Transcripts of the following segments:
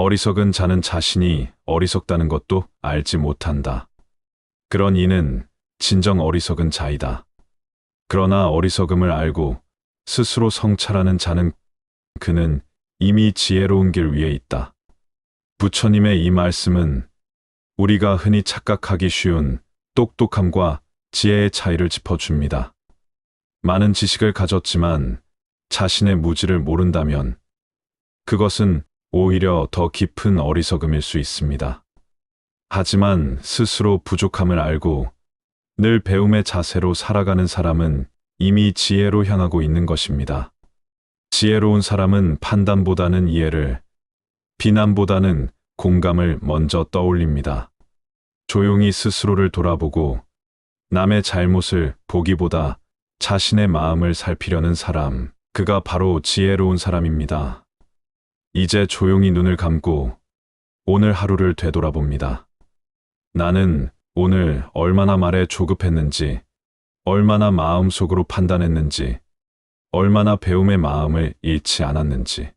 어리석은 자는 자신이 어리석다는 것도 알지 못한다. 그런 이는 진정 어리석은 자이다. 그러나 어리석음을 알고 스스로 성찰하는 자는 그는 이미 지혜로운 길 위에 있다. 부처님의 이 말씀은 우리가 흔히 착각하기 쉬운 똑똑함과 지혜의 차이를 짚어줍니다. 많은 지식을 가졌지만 자신의 무지를 모른다면 그것은 오히려 더 깊은 어리석음일 수 있습니다. 하지만 스스로 부족함을 알고 늘 배움의 자세로 살아가는 사람은 이미 지혜로 향하고 있는 것입니다. 지혜로운 사람은 판단보다는 이해를, 비난보다는 공감을 먼저 떠올립니다. 조용히 스스로를 돌아보고 남의 잘못을 보기보다 자신의 마음을 살피려는 사람, 그가 바로 지혜로운 사람입니다. 이제 조용히 눈을 감고 오늘 하루를 되돌아봅니다. 나는 오늘 얼마나 말에 조급했는지, 얼마나 마음속으로 판단했는지, 얼마나 배움의 마음을 잃지 않았는지,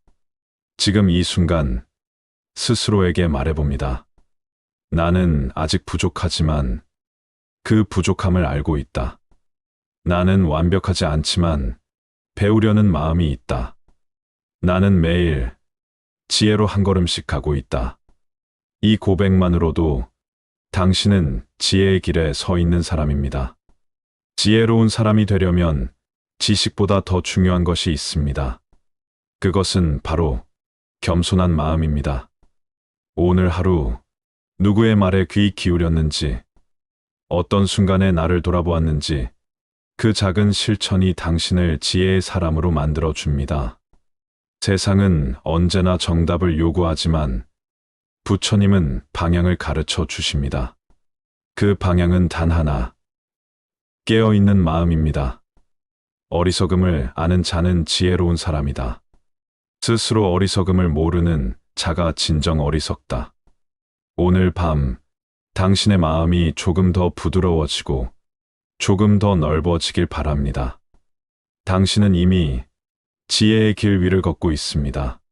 지금 이 순간 스스로에게 말해봅니다. 나는 아직 부족하지만 그 부족함을 알고 있다. 나는 완벽하지 않지만 배우려는 마음이 있다. 나는 매일 지혜로 한 걸음씩 가고 있다. 이 고백만으로도 당신은 지혜의 길에 서 있는 사람입니다. 지혜로운 사람이 되려면 지식보다 더 중요한 것이 있습니다. 그것은 바로 겸손한 마음입니다. 오늘 하루 누구의 말에 귀 기울였는지, 어떤 순간에 나를 돌아보았는지, 그 작은 실천이 당신을 지혜의 사람으로 만들어 줍니다. 세상은 언제나 정답을 요구하지만 부처님은 방향을 가르쳐 주십니다. 그 방향은 단 하나. 깨어있는 마음입니다. 어리석음을 아는 자는 지혜로운 사람이다. 스스로 어리석음을 모르는 자가 진정 어리석다. 오늘 밤 당신의 마음이 조금 더 부드러워지고 조금 더 넓어지길 바랍니다. 당신은 이미 지혜의 길 위를 걷고 있습니다.